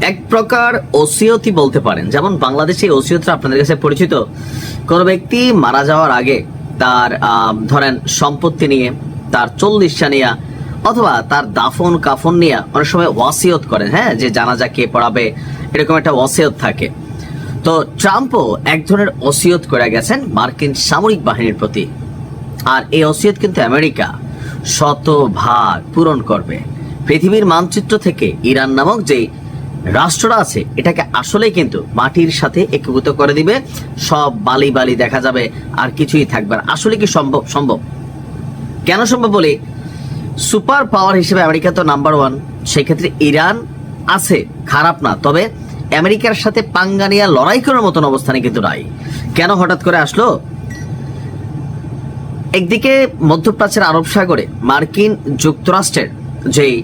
এক প্রকার ওসিয়তি বলতে পারেন। যেমন বাংলাদেশে ওসিয়তরা আপনাদের কাছে পরিচিত। কোনো ব্যক্তি মারা যাওয়ার আগে তার ধরেন সম্পত্তি নিয়ে, তার চল্লিশটা নিয়ে, অথবা তার দাফন, কাফন নিয়ে অনেক সময় ওয়াসিয়ত করেন হ্যাঁ? যে জানা জানাজা কে পড়াবে, এরকম একটা ওয়াসিয়ত থাকে। তো ট্রাম্পও এক ধরনের ওসিয়ত করে গেছেন মার্কিন সামরিক বাহিনীর প্রতি। আর এই ওসিয়ত কিন্তু আমেরিকা শতভাগ পূরণ করবে। পৃথিবীর মানচিত্র থেকে ইরান নামক যে রাষ্ট্রটা আছে, এটাকে আসলেই কিন্তু মাটির সাথে একীভূত করে দিবে। সব বালি বালি দেখা যাবে, আর কিছুই থাকবে না। আসলে কি সম্ভব? সম্ভব। কেন সম্ভব বলি? সুপার পাওয়ার হিসেবে আমেরিকা তো নাম্বার ওয়ান। সেক্ষেত্রে ইরান আছে, খারাপ না। তবে আমেরিকার সাথে পাঙ্গা নিয়ে লড়াই করার মতন অবস্থানে কিন্তু নাই। কেন হঠাৎ করে আসলো? একদিকে মধ্যপ্রাচ্যের আরব সাগরে মার্কিন যুক্তরাষ্ট্রের যেই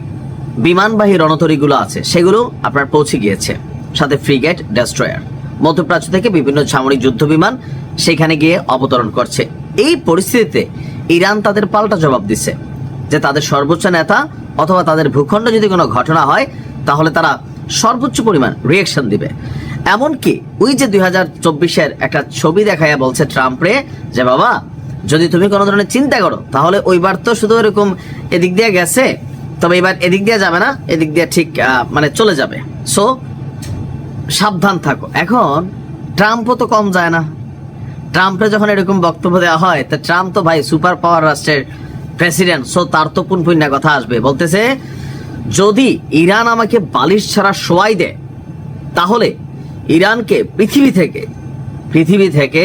বিমানবাহী রণতরীগুলো আছে, সেগুলো আপনার পৌঁছে গিয়েছে। সাথে ফ্রিগেট, ডেস্ট্রয়ার। মধ্যপ্রাচ্য থেকে বিভিন্ন সামরিক যুদ্ধ বিমান সেখানে গিয়ে অবতরণ করছে। এই পরিস্থিতিতে ইরান তাদের পাল্টা জবাব দিচ্ছে যে তাদের সর্বোচ্চ নেতা অথবা তাদের ভূখণ্ড যদি কোনো ঘটনা হয়, তাহলে তারা সর্বোচ্চ পরিমাণ রিয়েকশন দিবে। এমনকি ওই যে দুই হাজার চব্বিশের একটা ছবি দেখাইয়া বলছে ট্রাম্পরে, যে বাবা, যদি তুমি কোনো ধরনের চিন্তা করো, তাহলে ওইবার তো শুধু এরকম এদিক দিয়ে গেছে তবে এবার এদিক দিয়ে যাবে না, এদিক দিয়ে ঠিক মানে চলে যাবে। সো সাবধান থাকো। এখন ট্রাম্পও তো কম যায় না। ট্রাম্পে যখন এরকম বক্তব্য দেওয়া হয়, তা ট্রাম্প তো ভাই সুপার পাওয়ার রাষ্ট্রের প্রেসিডেন্ট সো তার তো পুনপুণ্যা কথা আসবে। বলতেছে, যদি ইরান আমাকে বালিশ ছাড়া শোয়াই দেয় তাহলে ইরানকে পৃথিবী থেকে পৃথিবী থেকে,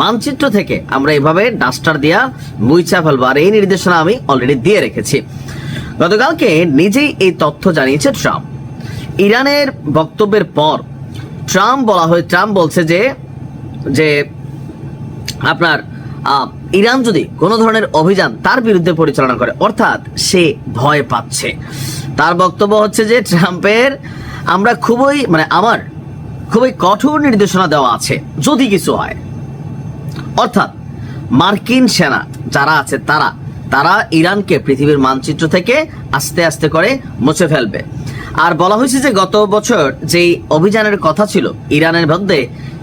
মানচিত্র থেকে আমরা এভাবে ডাস্টার দিয়া মুইচা ফেলব। আর এই নির্দেশনা আমি অলরেডি দিয়ে রেখেছি। গতকালকে নিজেই এই তথ্য জানিয়েছে ট্রাম্প। ইরানের বক্তব্যের পর ট্রাম্প বলা হয়, ট্রাম্প বলছে যে যে আপনার ইরান যদি কোনো ধরনের অভিযান তার বিরুদ্ধে পরিচালনা করে, অর্থাৎ সে ভয় পাচ্ছে। তার বক্তব্য হচ্ছে যে, ট্রাম্পের আমরা খুবই মানে আমার খুবই কঠোর নির্দেশনা দেওয়া আছে, যদি কিছু হয়। অর্থাৎ মার্কিন সেনা যারা আছে তারা তারা ইরানকে পৃথিবীর মানচিত্র থেকে আস্তে আস্তে করে মুছে ফেলবে। আর বলা হয়েছে যে গত বছর যেই অভিযানের কথা ছিল ইরানের মধ্যে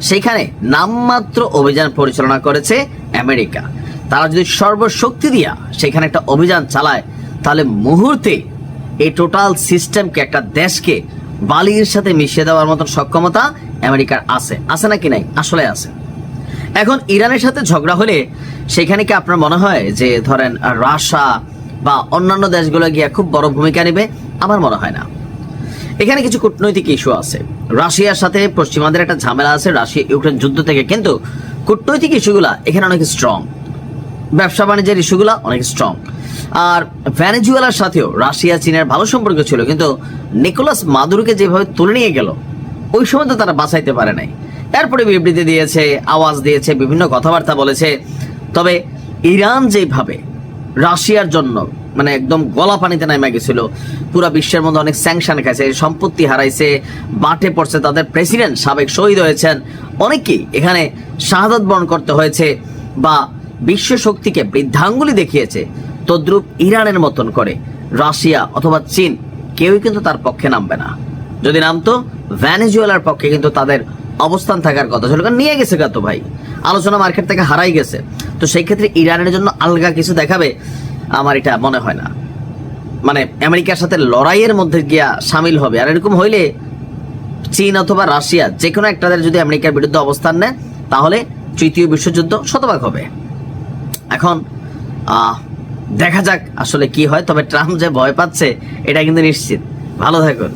সেখানে নামমাত্র অভিযান পরিচালনা করেছে আমেরিকা। তারা যদি সর্বশক্তি দিয়া সেখানে একটা অভিযান চালায়, তাহলে মুহূর্তে এই টোটাল সিস্টেমকে একটা দেশকে বালির সাথে মিশিয়ে দেওয়ার মতন সক্ষমতা আমেরিকার আছে। আছে নাকি নাই? আসলে আছে। এখন ইরানের সাথে ঝগড়া হলে সেখানে কি আপনার মনে হয় যে ধরেন রাশিয়া বা অন্যান্য দেশগুলো গিয়ে খুব বড় ভূমিকা নেবে? আমার মনে হয় না। এখানে কিছু কূটনৈতিক ইস্যু আছে। রাশিয়ার সাথে পশ্চিমাদের একটা ঝামেলা আছে রাশিয়া ইউক্রেন যুদ্ধ থেকে। কিন্তু কূটনৈতিক ইস্যুগুলা এখানে অনেক স্ট্রং ব্যবসা বাণিজ্যের ইস্যুগুলা অনেক স্ট্রং আর ভ্যানেজুয়েলার সাথেও রাশিয়া, চীনের ভালো সম্পর্ক ছিল। কিন্তু নিকোলাস মাদুরকে যেভাবে তুলে নিয়ে গেল, ওই সময় তো তারা বাঁচাইতে পারে নাই। এরপরে বিবৃতি দিয়েছে, আওয়াজ দিয়েছে, বিভিন্ন কথাবার্তা বলেছে। তবে ইরান যেভাবে রাশিয়ার জন্য মানে একদম গলা পানিতে নেমে গেছিল, পুরা বিশ্বের মধ্যে অনেক স্যাংশন খাইছে, সম্পত্তি হারাইছে, বাটে পড়ছে তাদের প্রেসিডেন্ট সাবেক শহীদ হয়েছেন। অনেকেই এখানে শাহাদত বরণ করতে হয়েছে বা বিশ্ব শক্তিকে বৃদ্ধাঙ্গুলি দেখিয়েছে, তদ্রুপ ইরানের মতন করে রাশিয়া অথবা চীন, কেউই কিন্তু তার পক্ষে নামবে না। যদি নামতো, ভ্যানেজুয়েলার পক্ষে কিন্তু তাদের অবস্থান থাকার কথা। ছিল কারণ নিয়ে গেছে তো ভাই। আলোচনা মার্কেট থেকে হারাই গেছে। তো সেই ক্ষেত্রে ইরানের জন্য আলগা কিছু দেখাবে আমার এটা মনে হয় না। মানে আমেরিকার সাথে লড়াইয়ের মধ্যে গিয়া সামিল হবে। আর এরকম হইলে চীন অথবা রাশিয়া যে কোনো একটাদের যদি আমেরিকার বিরুদ্ধে অবস্থান নেয়, তাহলে তৃতীয় বিশ্বযুদ্ধ শতভাগ হবে। এখন দেখা যাক আসলে কি হয়। তবে ট্রাম্প যে ভয় পাচ্ছে, এটা কিন্তু নিশ্চিত। ভালো থাকুন।